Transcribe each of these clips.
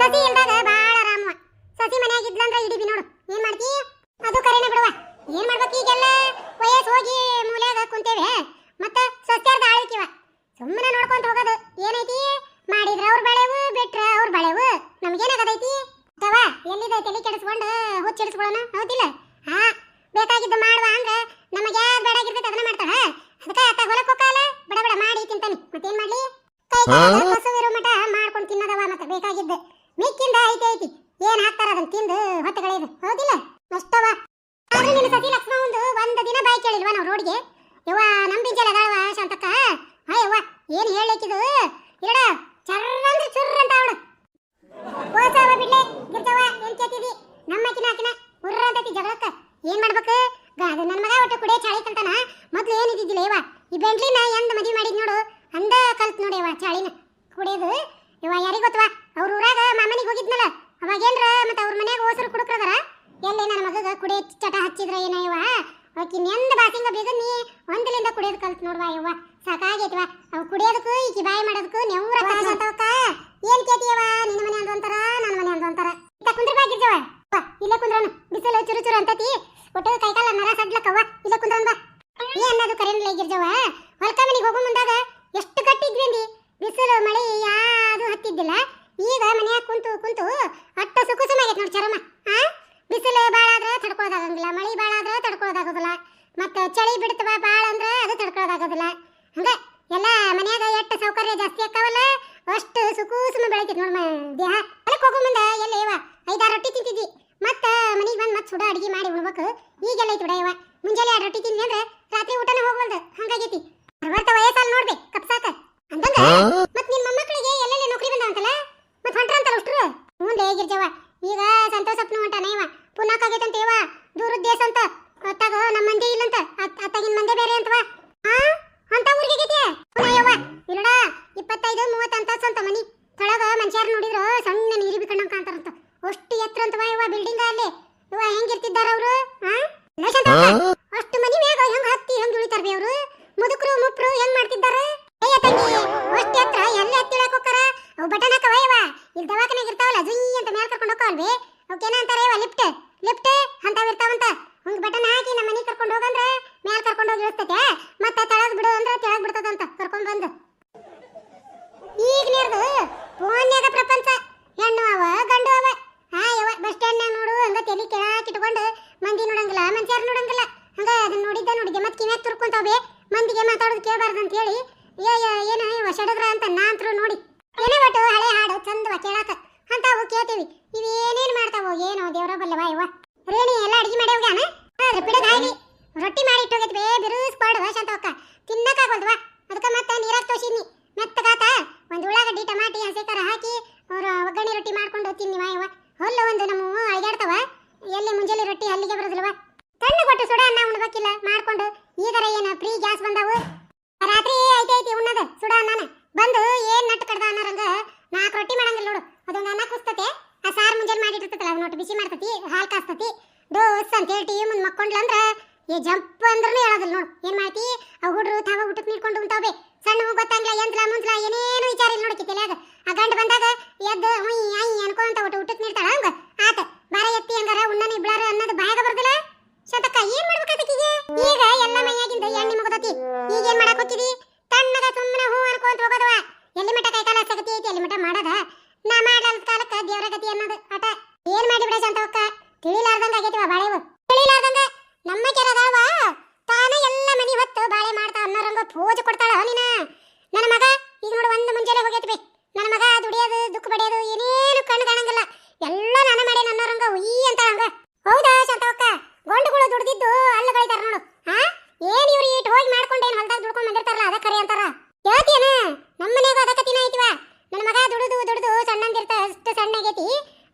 ಸಸಿ ಇಲ್ದಾಗ ಬಾಳ ಆರಾಮವ ಸಸಿ ಮನ್ಯಾಗ ಇದ್ಲಂದ್ರ ಇಡಿಬಿ ನೋಡು. ಏನ್ ಮಾಡ್ತಿ? ಅದು ಕರೆನೆ ಬಿಡುವ. ಏನ್ ಮಾಡ್ಬೇಕು ಈಗೆಲ್ಲ? ವಯಸ್ಸು ಹೋಗಿ ಮೂಲ್ಯಾಗ ಕುಂತೇವೆ ಮತ್ತ ಸಸ್ಯಾರ್ದ ಆಳ್ಕಿವ ಸುಮ್ಮನೆ ನೋಡ್ಕೊಂತ ಹೋಗೋದು ಏನೈತಿ? ಮಾಡಿದ್ರ ಅವ್ರ ಬಳೆವು ಬಿಟ್ರ ಅವ್ರ ಬೆಳೆವು ನಮ್ಗೇನಾಗದೈತಿ? ಅಥವಾ ಎಲ್ಲಿದೆ ತಲೆ ಕೆಡಿಸ್ಕೊಂಡು ಹುಚ್ಚಿಡಿಸ್ಕೊಳ್ಳೋಣ ಹೌದಿಲ್ಲ? ಹಾ ಬೇಕಾಗಿದ್ದು ಮಾಡುವ ಅಂದ್ರೆ ನಮಗೆ ಯಾವ್ದು ಬೇಡಾಗಿರ್ತೈತೆ ಅದನ್ನ ಮಾಡ್ತಾಳ ಅದಕ್ಕೆ ಅತ್ತ ಹೊಲಕ್ಕೆ ಹೋಗಲ್ಲ ಬಡ ಬಡ ಮಾಡಿ ತಿಂತಾನೆ. ಮತ್ತೇನ್ ಮಾಡ್ಲಿ? ಕೈ ಕಾಲು ಮಠ ಮಾಡ್ಕೊಂಡು ತಿನ್ನದವ ಮತ್ತೆ ಬೇಕಾಗಿದ್ದು. ಏನ್ ಹಾಕ್ತಾರ ಅದನ್ನ ತಿಂದು ಹೊತ್ತಗಳಿದು ಹೌದಿಲ್ಲ? ಅಷ್ಟವ. ಆದ್ರೆ ನಿನ್ನ ಸತಿ ಲಕ್ಷ್ಮ ಒಂದು ಒಂದ್ ದಿನ ಬಾಯಿ ಕೇಳಿಲ್ವಾ ನಾವು ರೋಡ್ಗೆ ಯವ್ವ, ನಮ್ ಬಿಂಜಲ್ ಅದಾಳವ ಶಾಂತಕ್ಕ? ಅಯ್ಯವ್ವ ಏನ್ ಹೇಳಿಕಿದು ಇರಡ ಚರ್ರ ಅಂದ್ರೆ ಚುರ್ರ ಅಂತ ಅವಳು ಹೋಸವ ಬಿಡ್ಲೆ, ಗಿರ್ಜವ್ವ, ಏನ್ ಕೇತಿದಿ ನಮ್ಮಕಿನ ಆಕಿನ ಉರ್ರ ಅಂತೈತಿ ಜಗಳಕ್ಕ. ಏನ್ ಮಾಡ್ಬೇಕು? ಅದು ನನ್ ಮಗ ಒಟ್ಟು ಕುಡಿಯ ಚಾಳಿ ಕಲ್ತಾನ ಮೊದ್ಲು ಏನಿದ್ದಿದ್ದಿಲ್ಲ ಯವ್ವ? ಈ ಬೆಂಟ್ಲಿನ ಎಂದ ಮದ್ವಿ ಮಾಡಿದ್ ನೋಡು, ಅಂದ ಕಲ್ತ್ ನೋಡಿ ಇವ ಚಾಳಿನ. ಕುಡಿಯೋದು ಯವ್ವ, ಯಾರಿಗ್ ಗೊತ್ತವ? ಅವ್ರ ಊರಾಗ ಮಾಮನಿಗೆ ಹೋಗಿದ್ನಲ್ಲ. ಅವಾಗೇನ್ರ ಮತ್ತೆ ಅವ್ರ ಮನ್ಯಾಗ ಓಸರು ಕುಡುಕ್ರದಾರ ಎಲ್ಲಿ ನನ್ನ ಮಗಗ ಕುಡಿಯ ಚಟ ಹಚ್ಚಿದ್ರ ಏನ ಇವ? ಆಕಿ ನೆಂದ ಬಾಸಿಂಗ ಬೇಗನಿ ಒಂದಲಿಂದ ಕುಡಿಯೋದು ಕಲ್ತ್ ನೋಡ್ವಾ ಇವ್ವ ಸಾಕಾಗೈತಿವ. ಅವ್ ಕುಡಿಯೋದಕ್ಕೂ ಈಕಿ ಬಾಯಿ ಮಾಡೋದಕ್ಕೂ ನೆವ್ರ ಅಂತವಕ್ಕ. ಏನ್ ಕೇತಿಯವ ನಿನ್ನ ಮನೆ ಅಂದು ಅಂತಾರ ನನ್ನ ಮನೆ ಅಂದ್ರ ಅಂತಾರ. ಇತ್ತ ಕುಂದ್ರ ಬಾಗಿರ್ಜವ ಇಲ್ಲೇ ಕುಂದ್ರನು ಬಿಸಿಲು ಚುರು ಚುರು ಅಂತತಿ. ಒಟ್ಟು ಕೈಕಾಲ ನರ ಸಡ್ಲಕ್ಕವ್ವ ಇಲ್ಲೇ ಕುಂದ್ರನ್ ಬಾ. ಏ ಅನ್ನೋದು ಕರೆಂಟ್ ಗಿರ್ಜವ ಹೊಲ್ಕ ಮನೆಗೆ ಹೋಗೋ ಮುಂದಾಗ ಎಷ್ಟು ಗಟ್ಟಿದ್ವಿ ಅಂದಿ? ಬಿಸಿಲು ಮಳಿ ಯಾವುದು ಹತ್ತಿದ್ದಿಲ್ಲ. ಈಗ ಮನ್ಯಾಗ ಕುಂತು ಕುಂತು ಅಟ್ಟ ಸುಕುಸುಮ ಸುಮಾಗೈತೆ ನೋಡಿ ಚರಮ. ಆ? ಬಿಸಿಲು ಭಾಳ ಆದ್ರೆ ತಡ್ಕೊಳ್ಳೋದಾಗಂಗಿಲ್ಲ ಮಳಿ ಭಾಳ ಆದ್ರೆ ತಡ್ಕೊಳ್ಳೋದಾಗೋದಿಲ್ಲ ಮತ್ತೆ ಚಳಿ ಬಿಡ್ತವ ಭಾಳ ಅಂದ್ರೆ ಅದು ತಡ್ಕೊಳ್ಳೋದಾಗೋದಿಲ್ಲ ಹಂಗ ಎಲ್ಲ ಮನ್ಯಾಗ ಎಷ್ಟು ಸೌಕರ್ಯ ಜಾಸ್ತಿ ಆಕ್ಕವಲ್ಲ ಅಷ್ಟು ಸುಕುಸುಮ ಬೆಳಿತೈತೆ ನೋಡಮ್ಮ ದೇಹ. ಅದಕ್ಕೆ ಹೋಗೋ ಮುಂದೆ ಎಲ್ಲಿ ಇವ ಐದಾರು ರೊಟ್ಟಿ ತಿಂತಿದ್ವಿ ಮತ್ತೆ ಮನೆಗೆ ಬಂದು ಮತ್ತೆ ಸುಡ ಅಡಿಗೆ ಮಾಡಿ ಉಣ್ಬೇಕು. ಈಗೆಲ್ಲ ಐತಿ ಇವ ಮುಂಜಾನೆ ಎರಡು ರೊಟ್ಟಿ ತಿಂದ್ವಿ ಅಂದ್ರೆ ರಾತ್ರಿ ಊಟನ ಹೋಗ್ವಲ್ದು. ಹಂಗಾಗೈತಿ. ಅರವತ್ತ ವಯಸ್ಸಲ್ಲಿ ನೋಡ್ಬೆ ಕಪ್ಸಾಕ ಅಂದಂಗ ಮತ್ತೆ ನಿನ್ ಮೊಮ್ಮಕ್ಕಳಿಗೆ ಎಲ್ಲೆಲ್ಲಿ ನೌಕರಿ ಬಂದಾವಂತಲ್ಲ? ಹೊಂಟ್ರ ಹೊಂಟ್ರಂತಲ್ಲ ಅಷ್ಟ್ರು ಮುಂದೆ ಹೇಗಿರ್ಜವ ಈಗ ಸಂತೋಷಪ್ನು ಹೊಂಟಾನ ಇವ. ಪುನಕಾಗೈತಂತ ಇವ. ದೂರದ ದೇಶ ಅಂತ ಅತ್ತಾಗ ನಮ್ಮ ಮಂದಿ ಇಲ್ಲಂತ. ಅತ್- ಅತ್ತಾಗಿನ ಮಂದಿ ಬೇರೆ ಅಂತವ? ಆ? ಅಂತ ಊರಿಗೆ ಆಗೈತಿ ಅಯ್ಯವ್ವ ಯವ್ವ ಇಲ್ಲಡ, ಇಪ್ಪತ್ತೈದು, ಮೂವತ್ತು ಅಂತ ಅಂತ ಮನಿ. ತಳಗ ಮನುಷ್ಯರು ನೋಡಿದ್ರು ಸಣ್ಣ ನೀರಿ ಬಿಕಣ್ಣ ಕಾಂತಾರಂತ ಅಷ್ಟು ಎತ್ತರ ಅಂತವ ಇವ ಬಿಲ್ಡಿಂಗ್ ಅಲ್ಲಿ? ಇವ ಹೆಂಗಿರ್ತಿದ್ದಾರ ಅವರು? ಅಷ್ಟು ಮನಿ ಮ್ಯಾಗ ಹೆಂಗ್ ಹತ್ತಿ ಹೆಂಗ್ ಉಳಿತಾರ ಬಿ ಅವರು ಮುದುಕರು ಮುಪ್ರು ಹೆಂಗ್ ಮಾಡ್ತಿದ್ದಾರ ಅಯ್ಯ ತಂಗಿ ಅಷ್ಟು ಎತ್ತರ ಎಲ್ಲಿ ಹತ್ತಿ ಇಳಕ್ ಹೋಗ್ತಾರ ಅವು ಬಟನ್ ಹಾಕವ ಇವ ಇಲ್ಲಿ ದವಾಖಾನೆಗೆ ಇರ್ತಾವಲ್ಲ ಜುಯ್ ಅಂತ ಮ್ಯಾಲ ಕರ್ಕೊಂಡು ಹೋಗ್ತಾವಲ್ವಿ ಅವಕ್ಕೇನ ಅಂತಾರ ಇವ ಲಿಫ್ಟ್ ಲಿಫ್ಟ್ ಅಂತಾವ್ ಇರ್ತಾವಂತ ಹಂಗ್ ಬಟನ್ ಹಾಕಿ ನಮ್ಮ ಮನೆಗೆ ಕರ್ಕೊಂಡು ಹೋಗಂದ್ರ ಮ್ಯಾಲ ಕರ್ಕೊಂಡು ಹೋಗಿ ಇಳಿಸ್ತೈತೆ ಮತ್ತೆ ತಳಗ್ ಬಿಡು ಅಂದ್ರೆ ತೆಳಗ್ ಬಿಡ್ತದಂತ ಕರ್ಕೊಂಡ್ ಬಂದು ಈಗ ನೀರ್ದು ಫೋನ್ಯಾಗ ಪ್ರಪಂಚ ಹೆಣ್ಣು ಅವ ಗಂಡು ಅವ ಹಾ ಯವ ಬಸ್ ಸ್ಟ್ಯಾಂಡ್ನಾಗ ನೋಡು ಹಂಗ ತಲೆ ಕೆಳಕ್ ಇಟ್ಕೊಂಡು ಮಂದಿ ನೋಡಂಗಿಲ್ಲ ಮನುಷ್ಯರು ನೋಡಂಗಿಲ್ಲ ಹಂಗ ಅದನ್ನ ನೋಡಿದ್ದ ನೋಡಿದ್ದೆ ಮತ್ತೆ ಕಿವ್ಯಾಗ ತುರ್ಕೊಂತಾವೆ ಮಂದಿಗೆ ಮಾತಾಡೋದು ಕೇಳಬಾರ್ದು ಅಂತ ಹೇಳಿ ಏ ಏ- ಏನ ಇವ ಸಡಗ್ರ ಅಂತ ನಾ ಅಂತರೂ ನೋಡಿ ಏನೇ ಒಟ್ಟು ಹಳೆ ಹಾಡು ಚಂದವ ಕೇಳಾಕ ಅಂತಾವು ಕೇಳ್ತೀವಿ ಇವು ಏನೇನ್ ಮಾಡ್ತಾವೋ ಏನೋ ದೇವ್ರ ಬಲ್ಲವ ಇವ ರೇಣಿ ಎಲ್ಲ ಅಡಿಗೆ ಮಾಡಿ ಹೋಗ್ಯಾನ ಹಾಯ್ಲಿ ರೊಟ್ಟಿ ಮಾಡಿ ಇಟ್ಟೋಗೈತಿ ಬೇ ಬಿರುಸ್ ಅಕ್ಕ ಶಾಂತವಕ್ಕ ತಿನ್ನಕ್ಕಾಗೋಲ್ವಾ ಅದಕ್ಕೆ ಮತ್ತೆ ನೀರಾಗ ತೋಸಿನಿ ಮೆತ್ತಗಾತ ಒಂದು ಉಳ್ಳಾಗಡ್ಡಿ, ಟಮಾಟಿ ಹಸಿಕಾರ ಹಾಕಿ ಅವ್ರ ಒಗ್ಗರಣೆ ರೊಟ್ಟಿ ಮಾಡ್ಕೊಂಡು ತಿನ್ನಿವ ಇವ ಹೊಲ್ಲ ಒಂದು ನಮ್ಮ ಅಳಿಗಾಡ್ತಾವ ಎಲ್ಲಿ ಮುಂಜಾನೆ ರೊಟ್ಟಿ ಅಲ್ಲಿಗೆ ಬರೋದಿಲ್ವ ತಣ್ಣು ಕೊಟ್ಟು ಸುಡ ಅನ್ನ ಉಣ್ಬೇಕಿಲ್ಲ, ಮಾಡ್ಕೊಂಡು. ಈಗರ ಏನ ಫ್ರೀ ಗ್ಯಾಸ್ ಬಂದವು? ರಾತ್ರಿ ಐತೆ ಐತಿ ಉಣ್ಣದ ಸುಡ ಅನ್ನನ. ಬಂದು ಏನ್ ನಟ್ ಕಡ್ದ ಅನ್ನೋರಂಗ ನಾಲ್ಕು ರೊಟ್ಟಿ ಮಾಡಂಗಿಲ್ಲ ನೋಡು. ಅದೊಂದು ಅನ್ನ ಕುಸ್ತತೆ. ಆ ಸಾರು ಮುಂಜಾನೆ ಮಾಡಿರ್ತೈತಲ್ಲ ಅದು ನೋಟ್ಟು ಬಿಸಿ ಮಾಡ್ತತಿ, ಹಾಲು ಕಾಸ್ತತಿ. ದೋಸ್ ಅಂತ ಹೇಳಿ ಟಿವಿ ಮುಂದೆ ಮಕ್ಕೊಂಡ್ಲಂದ್ರ ಏ ಜಂಪ್ ಅಂದ್ರೂ ಹೇಳೋದಿಲ್ಲ ನೋಡು. ಏನ್ ಮಾಡ್ತಿ? ಅವು ಹುಡ್ರು ತಾವ ಊಟಕ್ಕೆ ನಿಂತ್ಕೊಂಡು ಉಂಟಾವೆ ಸಣ್ಣ ಗೊತ್ತಂಗಿಲ್ಲ ಎಂತ್ಲ ಮುಂತ್ಲ ಏನೇನು ವಿಚಾರ ಇಲ್ಲ ನೋಡಕ್ಕೆ ತಲೆಯಾಗ ಆ ಗಂಡ ಬಂದಾಗ, ಎದ್ದು ಹುಯ್ ಐ ಅನ್ಕೊಂತ ಒಟ್ಟು ಊಟಕ್ಕೆ ನೀಡ್ತಾಳ ಹಂಗ. ಆತ, ಬಾರ ಎತ್ತಿ ಹಂಗಾರ ಉಣ್ಣನ ಇಬ್ಳಾರ ಅನ್ನೋದು ಬಾಯಾಗ ಬರ್ದಿಲ್ಲ? ಶತಕ, ಏನ್ ಮಾಡ್ಬೇಕಾದಕ್ಕಿಗೆ ಈಗ ಎಲ್ಲ ಮೈಯಾಗಿಂದ ಎಣ್ಣೆ ಮುಗದತಿ. ಈಗ ಏನ್ ಮಾಡಕ್ ಹೋಗಿದಿ ತಣ್ಣಗ ಸುಮ್ಮನೆ ಹೂ ಅನ್ಕೊಂತ ಹೋಗೋದವ ಎಲ್ಲಿ ಮಟ್ಟ ಕೈಕಾಲ ಸಗತಿ ಐತಿ ಎಲ್ಲಿ ಮಠ ಮಾಡದ ನಾ ಮಾಡಲ್ ಕಾಲಕ್ಕ ದೇವರ ಗತಿ ಅನ್ನೋದು ಆಟ ಏನ್ ಮಾಡಿ ಬಿಡ ಶಾಂತವಕ್ಕ ತಿಳಿಲಾರ್ದಂಗ ಆಗೈತಿವ ಬಾಳೆವು ತಿಳಿಲಾರ್ದಂಗ ನಮ್ಮ ಕೆರದವ ತಾನ ಎಲ್ಲ ಮನಿ ಹೊತ್ತು ಬಾಳೆ ಮಾಡ್ತಾ ಅನ್ನೋರಂಗ ಪೂಜೆ ಕೊಡ್ತಾಳ ನೀನ ನನ್ನ ಮಗ ಈಗ ನೋಡು ಒಂದು ಮುಂಜಾನೆ ಹೋಗೈತಿ ಬೇ ನನ್ನ ಮಗ ದುಡಿಯೋದು ದುಃಖ ಪಡೆಯೋದು ಏನೇನು ಕಣ್ಣು ಕಾಣಂಗಿಲ್ಲ ಎಲ್ಲ ನಾನು ಮಾಡೇ ಅನ್ನೋರಂಗ ಉಯ್ ಅಂತ ಹಂಗ ಹೌದಾ ಶಾಂತವಕ್ಕ ಗೊಂಡುಗಳು ದುಡ್ದಿದ್ದು ಅಲ್ಲ ಗಳಿತಾರ ನೋಡು ಹಾ ಏನ್ ಇವ್ರು ಇಟ್ ಹೋಗಿ ಮಾಡ್ಕೊಂಡು ಏನ್ ಹೊಲ್ದಾಗ ಬಂದಿರ್ತಾರಲ್ಲ ಅದ ಕರೆ ಅಂತಾರ. ಹೇಳ್ತೀಯನ? ನಮ್ಮ ಮನ್ಯಾಗ ಅದ ಕತಿನ ಐತಿವ ನನ್ನ ಮಗ ದುಡಿದು ದುಡಿದು ಸಣ್ಣಂದಿರ್ತ ಅಷ್ಟು ಸಣ್ಣಗೈತಿ.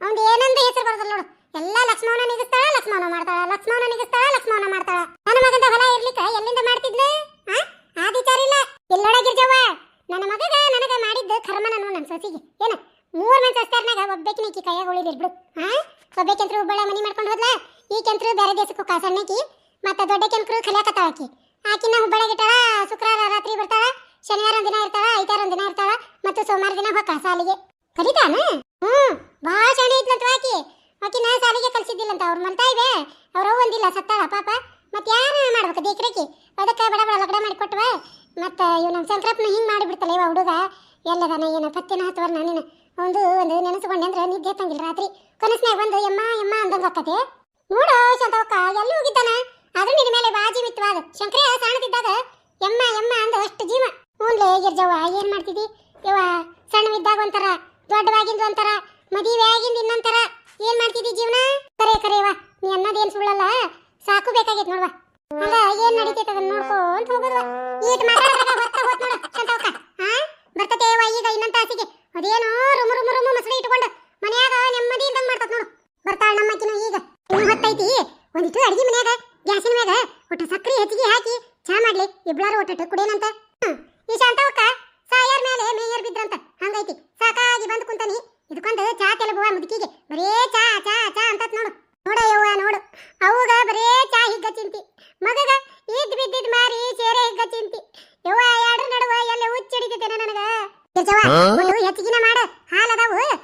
ಅವ್ನ್ ಏನಂದ ಹೆಸರು ಬರೋದಿಲ್ಲ ನೋಡು. ಎಲ್ಲ ಲಕ್ಷ್ಮಣ ನಿಗಿಸ್ತಾಳ ಲಕ್ಷ್ಮಣ ಮಾಡ್ತಾಳ. ಲಕ್ಷ್ಮಣ ನಿಗಿಸ್ತಾಳ ಲಕ್ಷ್ಮಣ ಮಾಡ್ತಾಳ. ನನ್ನ ಮಗಂದ ಹೊಲ ಇರ್ಲಿಕ್ಕ ಎಲ್ಲಿಂದ ಮಾಡ್ತಿದ್ಲು? ಆ? ಆ ವಿಚಾರ ಇಲ್ಲ ಎಲ್ಲೊಳಗಿರ್ಜವ್ವ ನನ್ನ ಮಗಗ ನನಗ ಮಾಡಿದ್ದು ಕರ್ಮನ ನೋಡ್ ನನ್ನ ಸೊಸಿಗೆ. ಏನ? ಮೂರ್ ಮಂದಿ ಸಸ್ತಾರ್ನಾಗ ಒಬ್ಬೇಕಿನ ಈಕಿ ಕೈಯಾಗ ಉಳಿದಿರ್ಬಿಡು ಹಾ ಒಬ್ಬಾಕಂತ್ರ ಹುಬ್ಬಳ್ಳ ಮನಿ ಮಾಡ್ಕೊಂಡು ಹೋದ್ಲ. ಈ ಕೆಂತ್ರು ಬೇರೆ ದೇಶಕ್ಕೂ ಕಾಸಣ್ಣಕಿ ಸಣ್ಣಕಿ ಮತ್ತೆ ದೊಡ್ಡ ಕೆಂಕ್ರು ಕಲಿಯಾಕತ್ತಾಳ ಆಕಿ. ಆಕಿನ ಹುಬ್ಬಳ್ಳಿಗೆ ಇಟ್ಟಾಳ ಶುಕ್ರವಾರ ರಾತ್ರಿ ಬರ್ತಾಳ, ಶನಿವಾರ ಒಂದಿನ ದಿನ ಇರ್ತಾಳ, ಐತಾರ ಒಂದಿನ ದಿನ ಇರ್ತಾಳ, ಮತ್ತು ಸೋಮವಾರ ದಿನ ಹೋಗ ಸಾಲಿಗೆ ಕಲಿತಾನ? ಹ್ಮ್, ಭಾಳ ಶಾಣೆ ಐತ್ಲಂತ ಆಕಿ. ಆಕಿನ ಸಾಲಿಗೆ ಕಲ್ಸಿದ್ದಿಲ್ಲಂತ, ಅವ್ರ ಮಲ್ತಾಯಿವೆ ಅವ್ರ ಒಂದಿಲ್ಲ, ಸತ್ತಾಳ ಪಾಪ. ಮತ್ತೆ ಯಾರ ಮಾಡ್ಬೇಕು ದೇಕ್ರಕಿ ಅದಕ್ಕೆ ಬಡ ಬಡ ಲಗಡ ಮಾಡಿ ಕೊಟ್ಟವ ಮತ್ತೆ ಇವ್ ನಮ್ಮ ಶಂಕರಪ್ಪನ ಹಿಂಗ್ ಮಾಡಿಬಿಡ್ತಲ್ಲ ಇವ ಹುಡುಗ. ಎಲ್ಲದಾನ ಏನ ಪತ್ತಿನ ಹತ್ತುವರ ನಾನಿನ. ಒಂದು ಒಂದು ನೆನೆಸ್ಕೊಂಡೆ ನಿದ್ದೆ ತಂಗಿಲ್ಲ ರಾತ್ರಿ. ಕನಸ್ನಾಗ ಬಂದು ಯಮ್ಮ ಯಮ್ಮ ಅಂದಂಗ ಆಕತೆ. ನೋಡು, ಶಾಂತವಕ್ಕ, ಎಲ್ಲಿ ಹೋಗಿದ್ದಾನ? ಆದ್ರೂ ನಿನ್ನ ಮೇಲೆ ಬಾಜಿ ಮಿತ್ವಾದ ಶಂಕರ ಸಣ್ಣದಿದ್ದಾಗ ಎಮ್ಮ ಎಮ್ಮ ಅಂದ ಅಷ್ಟು ಜೀವ. ಹ್ಞೂನ್ಲೇ ಗಿರ್ಜವ್ವ, ಏನ್ ಮಾಡ್ತಿದ್ದಿ? ಯವ್ವ, ಸಣ್ಣವಿದ್ದಾಗ ಒಂಥರ, ದೊಡ್ಡವಾಗಿಂದ ಒಂಥರ, ಮದುವೆ ಆಗಿಂದ ಇನ್ನೊಂಥರ. ಏನ್ ಮಾಡ್ತಿದ್ದಿ ಜೀವನ? ಕರೆ ಕರೆಯವ್ವ ನೀ ಅನ್ನೋದೇನ್ ಸುಳ್ಳಲ್ಲ? ಸಾಕು ಬೇಕಾಗೈತ್ ನೋಡ್ವಾ. ಹಂಗ ಏನ್ ನಡೀತೈತೆ ಅದನ್ನ ನೋಡ್ಕೊಂತ ಹೋಗೋದು ಈಟ್ ಮಾತಾಡ್ದಾಗ ಹೊತ್ತ ಹೋತ್ ನೋಡು, ಶಾಂತವಕ್ಕ. ಹಾ ಯವ ಈಗ ಇನ್ನಂತ ತಾಸಿಗೆ ಅದೇನೋ ರುಮು ರುಮು ರುಮು ಮಸಳಿ ಇಟ್ಕೊಂಡು ಮನ್ಯಾಗ ನೆಮ್ಮದಿಯಿಂದ ಮಾಡ್ತದ ನೋಡು. ಬರ್ತಾಳ ನಮ್ಮಕ್ಕಿನ ಈಗ. ಹೊತ್ತೈತಿ. ಒಂದಿಟ್ಟು ಅಡಿಗೆ ಮನ್ಯಾಗ. ಗ್ಯಾಸಿನ ಮ್ಯಾಗ ಒಟ್ಟು ಸಕ್ರಿ ಹೆಚ್ಚಿಗೆ ಹಾಕಿ ಚಾ ಮಾಡ್ಲಿ. ಇಬ್ಳಾರು ಒಟ್ಟು ಕುಡಿಯನಂತ. ಹ್ಮ್. ಈ ಶಾಂತವಕ್ಕ ಸಾಯರ್ ಮೇಲೆ ಮೇಯರ್ ಬಿದ್ರಂತ. ಹಂಗೈತಿ. ಸಾಕಾಗಿ ಬಂದು ಕುಂತಾನಿ. ಇದಕ್ಕೊಂದು ಚಾ ತೆಲುಗುವ ಮುದುಕಿಗೆ. ಬರೇ ಚಾ ಚಾ ಚಾ ಅಂತತ್ ನೋಡು. ನೋಡ ಯವ್ವ ನೋಡು. ಅವಾಗ ಬರೇ ಚಾ ಹಿಗ್ಗ ಚಿಂತಿ. ಮಗಗ ಇದ್ ಬಿದ್ದಿದ್ ಮಾರಿ ಸೇರೆ ಹಿಗ್ಗ ಚಿಂತಿ. ಯವ್ವ ಎರಡು ನಡುವ ಎಲ್ಲ ಹುಚ್ಚಿಡಿತೈತೆ ನನಗ? ಹೆಚ್ಚಿಗಿನ ಮಾಡ. ಹಾಲ್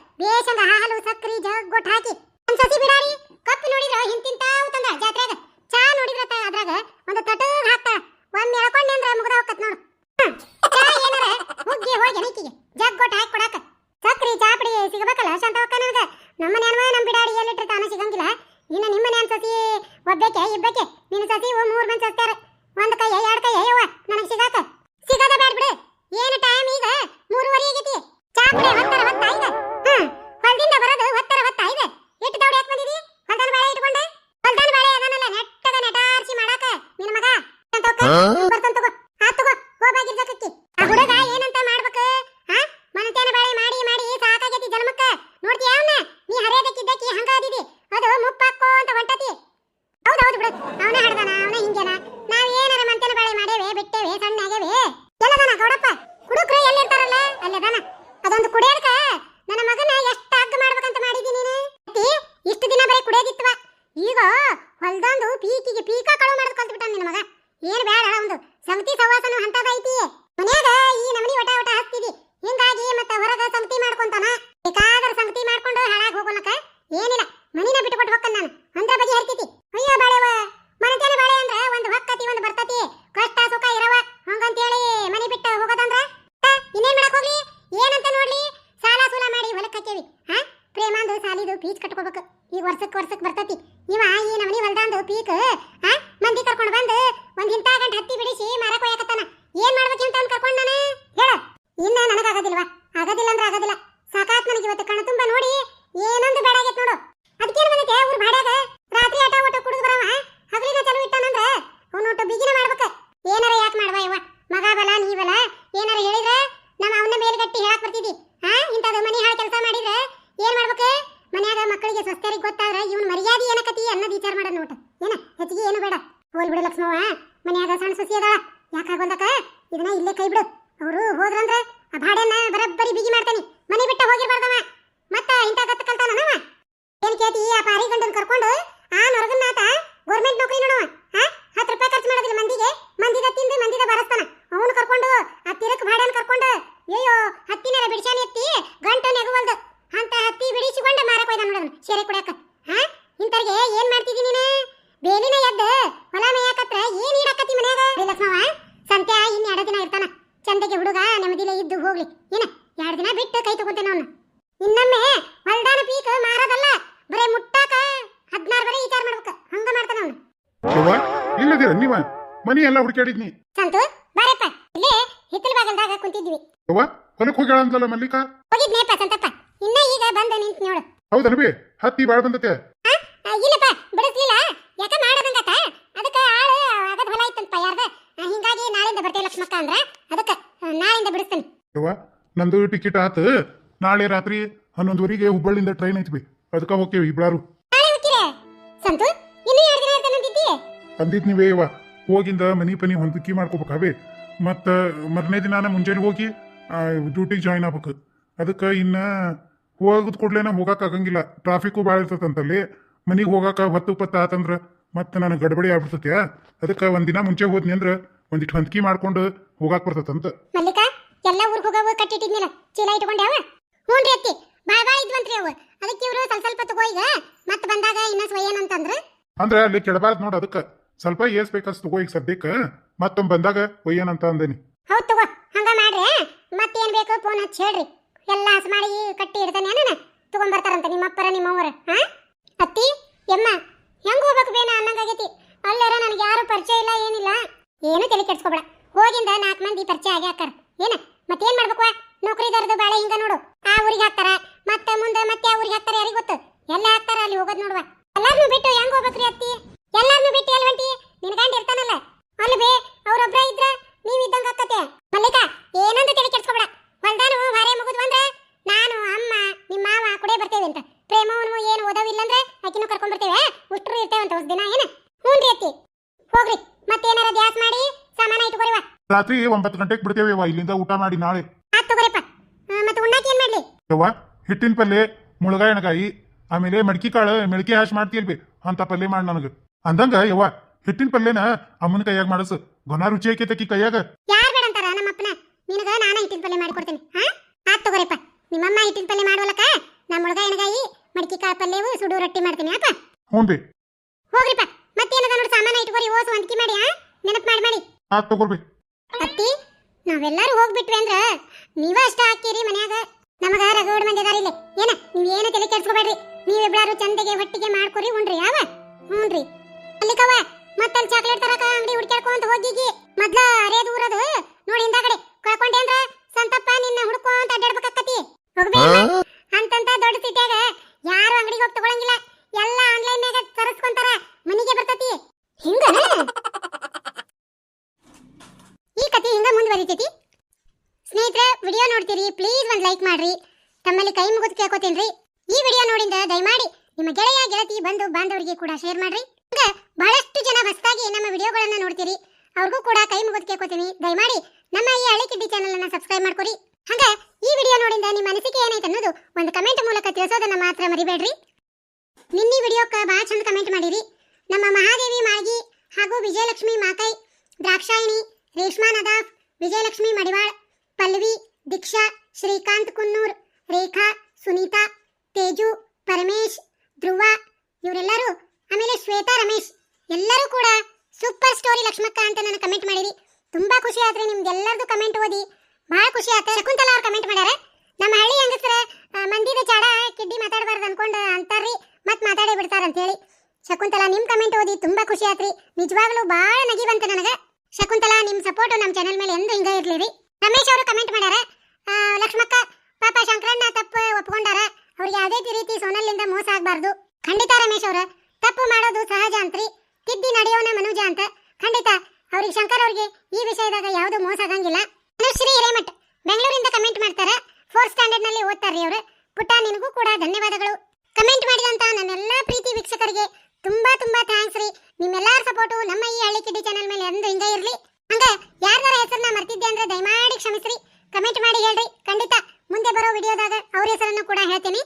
ಸಣ್ಣ ಸೊಸಿ ಅದಾಳ. ಯಾಕಾಗೊಂದಕ ಇದನ್ನ ಇಲ್ಲೇ ಕೈ ಬಿಡು ಅವರು ಹೋದ್ರಂದ್ರ ಆ ಭಾಡ್ಯನ್ನ ಬರಬ್ಬರಿ ಬಿಗಿ ಮಾಡ್ತಾನೆ. ಮನೆ ಬಿಟ್ಟ ಹೋಗಿರ್ಬಾರ್ದವ. ಮತ್ತ ಇಂಥ ಕತ್ತ ಕಲ್ತಾನವ ಏನ್ ಕೇತಿ ಆ ಪಾರಿ ಗಂಡನ್ ಕರ್ಕೊಂಡು ಆ ನೊರಗನ್ನಾತ ಗೌರ್ಮೆಂಟ್ ನೌಕರಿ ನೋಡುವ. ಹತ್ತು ರೂಪಾಯಿ ಖರ್ಚು ಮಾಡೋದಿಲ್ಲ ಮಂದಿಗೆ. ಮಂದಿದ ತಿಂದು ಮಂದಿದ ಬರಸ್ತಾನ. ಅವನು ಕರ್ಕೊಂಡು, ಆ ತಿರಕ್ ಭಾಡ್ಯನ್ ಕರ್ಕೊಂಡು, ಅಯ್ಯೋ, ಹತ್ತಿನರ ಬಿಡಿಸಾನಿ ಎತ್ತಿ ಗಂಟ ನೆಗವಲ್ದು. ಅಂತ ಹತ್ತಿ ಬಿಡಿಸಿಕೊಂಡು ಮಾರಕ್ ಹೋಯ್ದ ನೋಡೋಣ ಸೇರೆ ಕುಡಿಯಕ. ಹಾ ಇಂಥವ್ರಿಗೆ ಏನ್ ಮಾಡ್ತಿದ್ದೀನಿ ನೀನು? ಬೇಲಿನ ಎದ್ದು ಹೊಲ ಮೇಯಕತ್ರ ಏನ್ ಲಕ್ಷ್ಮವ ಸಂತ್ಯ ಇನ್ ಎರಡು ದಿನ ಇರ್ತಾನ. ಚಂದಗೆ ಹುಡುಗ ನೆಮ್ಮದಿಲೆ ಇದ್ದು ಹೋಗ್ಲಿ. ಏನ? ಎರಡು ದಿನ ಬಿಟ್ಟು ಕೈ ತಗೊಂತೇನೆ ಅವನು. ಇನ್ನೊಮ್ಮೆ ಹೊಲ್ದಾನ ಪೀಕ್ ಮಾರೋದಲ್ಲ. ಬರೇ ಮುಟ್ಟಾಕ ಹದಿನಾರು ಬರೀ ವಿಚಾರ ಮಾಡ್ಬೇಕು. ಹಂಗ ಮಾಡ್ತಾನ ಅವನು. ಇಲ್ಲದಿರ ನೀವ? ಮನಿ ಎಲ್ಲ ಹುಡುಕಾಡಿದ್ನಿ ಸಂತು ಬಾರಪ್ಪ. ಇಲ್ಲಿ ಹಿತ್ತಲ ಬಾಗಲ್ದಾಗ ಕುಂತಿದ್ವಿ. ಅವ್ವ ಹೊಲಕ್ ಹೋಗ್ಯಾಳ ಅಂತಲ್ಲ ಮಲ್ಲಿಕ? ಹೋಗಿದ್ನೇಪ್ಪ ಸಂತಪ್ಪ. ಇನ್ನ ಈಗ ಬಂದ ನಿಂತ ನೋಡು. ಹೌದನ್ಬಿ ಹತ್ತಿ ಬಾಳ್ ಬಂದತೆ. ಇಲ್ಲಪ್ಪ. ನಾಳಿಂದ ಬರ್ತೇವೆ ಲಕ್ಷ್ಮಕ್ಕ ಅಂದ್ರ? ಅದಕ್ಕೆ ನಾಳೆಯಿಂದ ಬಿಡಿಸ್ತೇನೆ. ಯವ್ವ ನಂದು ಟಿಕೆಟ್ ಆತ. ನಾಳೆ ರಾತ್ರಿ ಹನ್ನೊಂದುವರೆಗೆ ಹುಬ್ಬಳ್ಳಿಯಿಂದ ಟ್ರೈನ್ ಐತಿ ಅದಕ್ಕೆ ಹೋಗ್ತೇವೆ ಇಬ್ಳಾರು. ನಾಳೆ ಹೋಗ್ತೀರ? ಸಂತು ಇನ್ನು ಎರಡು ದಿನ ಇರ್ತಾನಂತಿದ್ದಿ ಅಂದಿದ್ ನೀವೇ ಯವ್ವ. ಹೋಗಿಂದ ಮನಿ ಪನಿ ಹೊಂದಕಿ ಮಾಡ್ಕೋಬೇಕಾವೆ ಮತ್ತ ಮರನೇ ದಿನಾನ ಮುಂಜಾನೆ ಹೋಗಿ ಡ್ಯೂಟಿಗೆ ಜಾಯಿನ್ ಆಗ್ಬೇಕು. ಅದಕ್ಕೆ ಇನ್ನ ಹೋಗದ್ ಕೂಡ್ಲೇನ ಹೋಗಕ್ ಆಗಂಗಿಲ್ಲ. ಟ್ರಾಫಿಕ್ಕು ಭಾಳ ಇರ್ತದಂತಲ್ಲಿ ಮನಿಗೆ ಹೋಗಾಕ ಹತ್ತು ಪತ್ತ ಆತಂದ್ರ. ಮತ್ತೆ ನನಗೆ ಗಡ್ಬಡಿ ಆಗ್ಬಿಡ್ತತ್ಯ ಅದಕ್ಕೆ ಒಂದಿನ ಮುಂಚೆ ಹೋದ್ನಿ ಅಂದ್ರೆ ಒಂದಿಟ್ಟು ಹೊಂದ್ಕಿ ಮಾಡ್ಕೊಂಡು ಹೋಗಾಕ್ ಬರ್ತದಂತ ಮಲ್ಲಿಕಾ ಎಲ್ಲ ಊರ್ಗ್ ಹೋಗವು ಕಟ್ಟಿಟ್ಟಿದ್ನಿಲ್ಲ ಚೀಲ ಇಟ್ಕೊಂಡ್ಯಾವ ರೀ ಅತ್ತಿ. ಬಾಯ್ ಬಾಯ್ ಇದ್ವಂತ್ರಿ ಅವು. ಅದಕ್ಕೆ ಇವರು ಸ್ವಲ್ಪ ಸ್ವಲ್ಪ ತಗೋ ಈಗ. ಮತ್ತೆ ಬಂದಾಗ ಇನ್ನೊಂದು ಅಂತಂದ್ರೆ. ಅಂದ್ರೆ ಅಲ್ಲಿ ಕೆಡಬಾರ್ದು ನೋಡು ಅದಕ್ಕೆ. ಸ್ವಲ್ಪ ಏಸ್ ಬೇಕಸ್ ತಗೋ ಈಗ ಸದ್ಯಕ್ಕೆ. ಮತ್ತೊಮ್ಮೆ ಬಂದಾಗ ಒಯ್ಯನಂತ ಅಂದೇನಿ. ಹೌದು ತಗೋ. ಹಂಗ ಮಾಡ್ರಿ? ಮತ್ತೇನ್ ಬೇಕು ಫೋನ್ ಹಚ್ಚಿ ಹೇಳ್ರಿ. ಎಲ್ಲ ಹಸ್ ಮಾಡಿ ಕಟ್ಟಿ ಇಡ್ತಾನೆ ನಾನು ತಗೊಂಬರ್ತಾರಂತ ನಿಮ್ಮ ಅಪ್ಪರ ನಿಮ್ಮ ಅವ್ವರ ಹಾ? ಅತ್ತಿ ಯಮ್ಮ ಹೆಂಗ್ ಹೋಗ್ಬೇಕು ಬೇನ ಅನ್ನಂಗಾಗೈತಿ? ಅಲ್ಲಾರ ನನಗೆ ಯಾರು ಪರಿಚಯ ಇಲ್ಲ, ಏನಿಲ್ಲ. ಏನು ತಲೆ ಕೆಡ್ಸ್ಕೊಬೇಡ. ಹೋಗಿಂದ ನಾಲ್ಕು ಮಂದಿ ಪರಿಚಯ ಆಗಿ ಹಾಕಾರ ಏನ? ಮತ್ತೇನ್ ಮಾಡ್ಬೇಕು ನೌಕರಿದಾರದು ಬಾಳೆ ಹಿಂಗ ನೋಡು. ಆ ಊರಿಗೆ ಹಾಕ್ತಾರ. ಮತ್ತೆ ಮುಂದೆ ಮತ್ತೆ ಆ ಊರಿಗೆ ಹಾಕ್ತಾರ ಯಾರಿಗೆ ಗೊತ್ತು? ಎಲ್ಲ ಹಾಕ್ತಾರ, ಅಲ್ಲಿ ಹೋಗೋದ್ ನೋಡುವ. ಎಲ್ಲಾರ್ನು ಬಿಟ್ಟು ಹೆಂಗ್ ಹೋಗ್ಬೇಕ್ರಿ ಅತ್ತಿ ಎಲ್ಲಾರ್ನು ಬಿಟ್ಟು ಎಲ್ ಹೊಂಟಿ ನಿನ್ ಗಂಡ ಇರ್ತಾನಲ್ಲ ಅಲ್ಲಿ ಬೇ ಅವ್ರೊಬ್ರ ಇದ್ರ ನೀವ್ ಇದ್ದಂಗ ಆಕತೆ ಮಲ್ಲಿಕಾ ಏನಂತ ತಲೆ ಕೆಡ್ಸ್ಕೊಬೇಡ ಹೊಲ್ದಾನು ಹೊರೆ ಮುಗಿದ್ ಬಂದ್ರ ನಾನು ಅಮ್ಮ ನಿಮ್ಮ ಮಾವ ಕುಡೆ ಬರ್ತೇವೆ ಅಂತ ಪ್ರೇಮವನು ಏನು ಓದವಿಲ್ಲಂದ್ರೆ ಆಕಿನೂ ಕರ್ಕೊಂಡ್ ಬರ್ತೇವೆ ಉಷ್ಟ್ರು ಇರ್ತೇವಂತ ಹೊಸ ದಿನ ಏನ ಹ್ಞೂನ್ರಿ ಅತ್ತಿ ಹೋಗ್ರಿ ಮತ್ತೇನಾರ ಗ್ಯಾಸ್ ಮಾಡಿ ಸಾಮಾನ ಇಟ್ಕೊರಿವ ರಾತ್ರಿ ಒಂಬತ್ತು ಗಂಟೆಗೆ ಬಿಡ್ತೇವೆ ಇಲ್ಲಿಂದ ಊಟ ಮಾಡಿ ನಾಳೆ. ಆತ್ ತಗೋರಿಪ್ಪ. ಆ, ಮತ್ತೆ ಉಣ್ಣಾಕ ಏನ್ ಮಾಡ್ಲಿ? ಯವ್ವ ಹಿಟ್ಟಿನ ಪಲ್ಯ ಮುಳಗಾಯಿ ಎಣಗಾಯಿ ಆಮೇಲೆ ಮಡ್ಕಿ ಕಾಳು ಮೆಳಕಿ ಹಾಶ್ ಮಾಡ್ತೀಯಲ್ಬಿ ಅಂತ ಪಲ್ಲೆ ಮಾಡಿ ನನಗೆ. ಅಂದಂಗ ಯವ್ವ ಹಿಟ್ಟಿನ ಪಲ್ಲೆನ ಅಮ್ಮನ ಕೈಯಾಗ ಮಾಡಸು. ಗೊನ ರುಚಿ ಐಕೈತಕಿ ಕೈಯಾಗ. ಯಾರ್ ಬೇಡ ಅಂತಾರ? ನಮ್ಮಪ್ಪನ ನಿನಗ ನಾನ ಹಿಟ್ಟಿನ ಪಲ್ಯ ಮಾಡಿ ಕೊಡ್ತೀನಿ. ಹಾ? ಆತ್ ತಗೋರಿಪ್ಪ. ನಿಮ್ಮಮ್ಮ ಹಿಟ್ಟಿನ ಪಲ್ಯ ಮಾಡುವಲ್ಲಕ ನಮ್ಮ ಮುಳುಗ ಎಣಗಾಯಿ ಮಡಿಕೆ ಕಾಳು ಪಲ್ಯವು ಸುಡು ರೊಟ್ಟಿ ಮಾಡ್ತೀನಿ ಅಪ್ಪ ಹ್ಞೂ ಬಿ. ಹೋಗ್ರಿಪ್ಪ. ಮತ್ತೇನದ ನೋಡಿ ಸಾಮಾನ ಇಟ್ಕೊರಿ ಓಸು ಅಂತಿಕೆ ಮಾಡಿ ಹಾ ನೆನಪು ಮಾಡಿ ಮಾಡಿ. ಆತ್ ತಗೋರ್ಬಿ ಅತ್ತಿ ನಾವೆಲ್ಲರೂ ಹೋಗ್ಬಿಟ್ವಿ ಅಂದ್ರ ನೀವ ಅಷ್ಟ ಹಾಕಿರಿ ಮನ್ಯಾಗ ನಮಗ ರಗಡ್ ಮಂದಿ ಅದಾರ ಇಲ್ಲಿ ಏನ ನೀವ್ ಏನು ತಲೆ ಕೆಡ್ಸ್ಕೊಬೇಡ್ರಿ ಕಥೆ ಹಿಂಗ ಮುಂದುವರಿತೈತಿ. ಸ್ನೇಹಿತರೆ ವಿಡಿಯೋ ನೋಡ್ತೀರಿ ಪ್ಲೀಸ್ ಒಂದು ಲೈಕ್ ಮಾಡ್ರಿ. ತಮ್ಮಲ್ಲಿ ಕೈ ಮುಗಿದು ಕೇಳ್ಕೊತೀನಿ ಈ ವಿಡಿಯೋ ನೋಡಿಂದ ದಯಮಾಡಿ ನಿಮ್ಮ ಗೆಳೆಯ, ಗೆಳತಿ, ಬಂಧು, ಬಾಂಧವರಿಗೆ ಕೂಡ ಶೇರ್ ಮಾಡ್ರಿ. ಹಂಗ ಬಹಳಷ್ಟು ಜನ ಹೊಸದಾಗಿ ನಮ್ಮ ವಿಡಿಯೋಗಳನ್ನ ನೋಡ್ತೀರಿ. ಅವ್ರಿಗೂ ಕೂಡ ಕೈ ಮುಗಿದು ಕೇಳ್ಕೊತೀನಿ. ದಯಮಾಡಿ ನಮ್ಮ ಈ ಹಳೆ ಕಿಡ್ಡಿ ಚಾನಲ್ ಸಬ್ಸ್ಕ್ರೈಬ್ ಮಾಡ್ಕೊರಿ. ಹಂಗ ಈ ವಿಡಿಯೋ ನೋಡಿಂದ ನಿಮ್ಮ ಅನಿಸಿಕೆ ಏನೈತೆ ಅನ್ನೋದು ಒಂದು ಕಮೆಂಟ್ ಮೂಲಕ ತಿಳಿಸೋದನ್ನ ಮಾತ್ರ ಮರಿಬೇಡ್ರಿ. ನಿನ್ನೆ ವಿಡಿಯೋಕ್ಕ ಭಾಳ ಚಂದ ಕಮೆಂಟ್ ಮಾಡಿರಿ. ನಮ್ಮ ಮಹಾದೇವಿ, ಮಾಳ್ಗಿ ಹಾಗೂ ವಿಜಯಲಕ್ಷ್ಮಿ, ಮಾಕೈ, ದ್ರಾಕ್ಷಾಯಿಣಿ ರೇಷ್ಮಾ ನದಾಫ್, ವಿಜಯಲಕ್ಷ್ಮಿ ಮಡಿವಾಳ್, ಪಲ್ವಿ, ದೀಕ್ಷಾ, ಶ್ರೀಕಾಂತ್ ಕುನ್ನೂರ್, ರೇಖಾ, ಸುನೀತಾ, ತೇಜು, ಪರಮೇಶ್, ಧ್ರುವ, ಇವರೆಲ್ಲರೂ ಆಮೇಲೆ ಶ್ವೇತಾ ರಮೇಶ್. ಎಲ್ಲರೂ ಕೂಡ ಸೂಪರ್ ಸ್ಟೋರಿ ಲಕ್ಷ್ಮಕ್ಕ ಅಂತ ನನ್ನ ಕಮೆಂಟ್ ಮಾಡಿರಿ. ತುಂಬಾ ಖುಷಿ ಆತ್ರಿ ನಿಮ್ಗೆಲ್ಲರದು ಕಮೆಂಟ್ ಓದಿ. ಬಹಳ ಖುಷಿ ಆಯ್ತು ಶಕುಂತಲಾ ಅವ್ರು ಕಮೆಂಟ್ ಮಾಡ್ಯಾರ. ನಮ್ಮ ಹಳ್ಳಿ ಹೆಂಗಸ್ರ ಮಂದಿದ ಜಾಡ ಕಿಡ್ಡಿ ಮಾತಾಡಬಾರ್ದು ಅನ್ಕೊಂಡು ಅಂತಾರ್ರಿ, ಮತ್ತೆ ಮಾತಾಡೇ ಬಿಡ್ತಾರ ಅಂತ ಹೇಳಿ. ಶಕುಂತಲಾ, ನಿಮ್ ಕಮೆಂಟ್ ಓದಿ. ತುಂಬಾ ಖುಷಿ ಆತ್ರಿ. ನಿಜವಾಗ್ಲೂ ಬಹಳ ನಗಿ ಬಂತು ನನಗ. ಶಕುಂತಲಾ, ನಿಮ್ ಸಪೋರ್ಟ್ ನಮ್ಮ ಚಾನೆಲ್ ಮೇಲೆ ಎಂದು ಹಿಂಗ ಇರ್ಲಿ ರೀ ರಮೇಶ್ ಅವರು ಕಮೆಂಟ್ ಮಾಡ್ಯಾರ. ಲಕ್ಷ್ಮಕ್ಕ, ಪಾಪ ಶಂಕರಣ್ಣ ತಪ್ಪು ಒಪ್ಕೊಂಡಾರ. ಅವ್ರಿಗೆ ಯಾವುದೇ ರೀತಿ ಸೋನಲ್ಲಿಂದ ಮೋಸ ಆಗ್ಬಾರ್ದು. ಖಂಡಿತ ರಮೇಶ್ ಅವ್ರ, ತಪ್ಪು ಮಾಡೋದು ಸಹಜ ಅಂತ್ರಿ. ತಿದ್ದಿ ನಡೆಯೋನ ಮನುಜ ಅಂತ. ಖಂಡಿತ, ಅವ್ರಿಗೆ ಶಂಕರ್ ಅವ್ರಿಗೆ ಈ ವಿಷಯದಾಗ ಯಾವುದು ಮೋಸ ಆಗಂಗಿಲ್ಲ. ಶ್ರೀ ಹಿರೇಮಠ್, ಬೆಂಗಳೂರಿಂದ ಕಮೆಂಟ್ ಮಾಡ್ತಾರೆ. ಫೋರ್ತ್ ಸ್ಟ್ಯಾಂಡರ್ಡ್ನಲ್ಲಿ ಓದ್ತಾರ್ರಿ ಅವರು. ಪುಟ್ಟ, ನಿನಗೂ ಕೂಡ ಧನ್ಯವಾದಗಳು. ಕಮೆಂಟ್ ಮಾಡಿದಂತ ನನ್ನೆಲ್ಲಾ ಪ್ರೀತಿ ವೀಕ್ಷಕರಿಗೆ ತುಂಬಾ ತುಂಬಾ ಥ್ಯಾಂಕ್ಸ್ ರೀ. ನಿಮ್ಮೆಲ್ಲರ ಸಪೋರ್ಟ್ ನಮ್ಮ ಈ ಹಳ್ಳಿ ಕಿಡ್ಡಿ ಚಾನೆಲ್ ಮೇಲೆ ಎಂದು ಹಿಂಗೆ ಇರಲಿ. ಹಂಗ ಯಾರ್ದಾರ ಹೆಸರನ್ನ ಮರ್ತಿದ್ದೆ ಅಂದ್ರೆ ದಯಮಾಡಿ ಕ್ಷಮಿಸ್ರಿ. ಕಮೆಂಟ್ ಮಾಡಿ ಹೇಳ್ರಿ. ಖಂಡಿತ ಮುಂದೆ ಬರೋ ವಿಡಿಯೋದಾಗ ಅವ್ರ ಹೆಸರನ್ನು ಕೂಡ ಹೇಳ್ತೀನಿ.